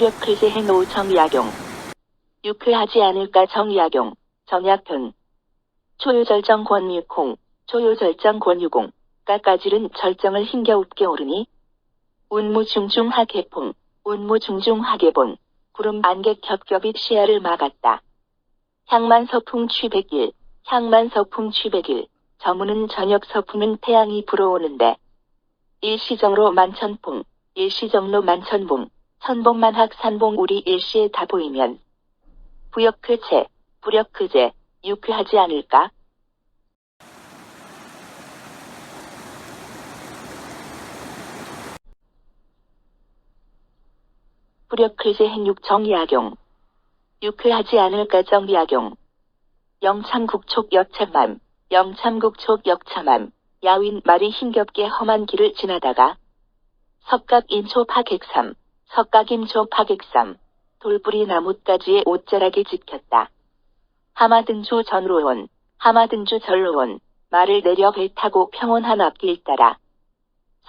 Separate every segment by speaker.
Speaker 1: 불역클제행 노 정약용. 유쾌하지 않을까 정약용. 정약근. 초유절정 권유콩. 초유절정 권유공. 까까질은 절정을 힘겨웃게 오르니. 운무중중하계풍. 운무중중하계본. 구름 안개 겹겹이 시야를 막았다. 향만 서풍 취백일. 향만 서풍 취백일. 저무는 저녁 서풍은 태양이 불어오는데. 일시정로 만천풍. 일시정로 만천봉. 천봉만학 산봉 우리 일시에 다 보이면. 부역크제, 부력크제, 유쾌하지 않을까? 부력크제 행육 정약용. 유쾌하지 않을까 정약용. 영창국촉 역참함, 영참국촉 역참함, 야윈 말이 힘겹게 험한 길을 지나다가 석각인초 파객삼, 석각임초 파객삼, 돌뿌리 나뭇가지에 옷자락이 찍혔다. 하마등주 전로원, 하마등주 전로원, 말을 내려 배 타고 평온한 앞길 따라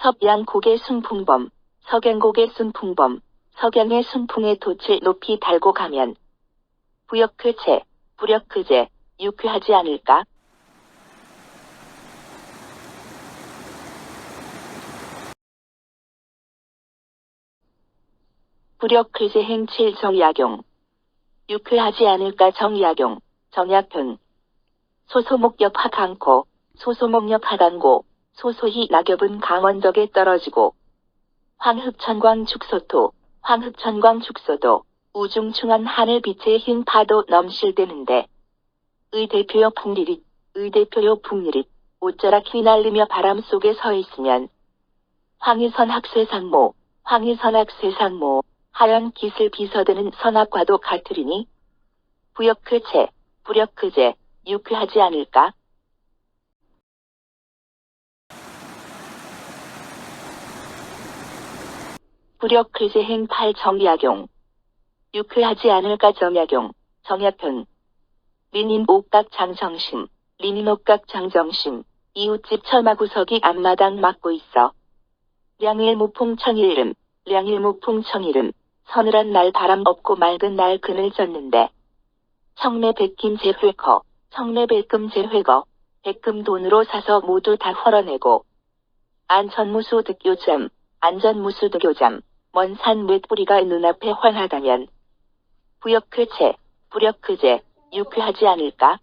Speaker 1: 섭양곡의 순풍범, 석양곡의 순풍범, 석양의 순풍의 돛을 높이 달고 가면 부역크제, 부력크제, 유쾌하지 않을까? 부력크제 행칠 정약용. 유쾌하지 않을까 정 약용, 정약근. 소소목역 하강코, 소소목역 하강고, 소소히 낙엽은 강원덕에 떨어지고, 황흑천광 축소토, 황흑천광 축소도, 우중충한 하늘빛의 흰 파도 넘실대는데, 의대표요 풍리릿, 의대표요 풍리릿, 옷자락 휘날리며 바람 속에 서 있으면, 황희선 학쇠상모, 황희선 학쇠상모, 하얀 깃을 비서드는 선악과도 같으리니, 부역크제, 부력크제, 유쾌하지 않을까? 부력크제 행팔 정약용. 유쾌하지 않을까 정약용, 정약근. 민인 옥각 장정심, 리닌 옥각 장정심, 이웃집 철마구석이 앞마당 막고 있어. 량일 무풍 청일름, 량일 무풍 청일름, 서늘한 날 바람 없고 맑은 날 그늘 졌는데. 청내 백김 제회거, 청내 백금 제회거, 백금 돈으로 사서 모두 다 헐어내고. 안전무수 득교점, 안전무수 득교점, 먼산 맷뿌리가 눈앞에 환하다면. 부역크제, 부력크제, 유쾌하지 않을까?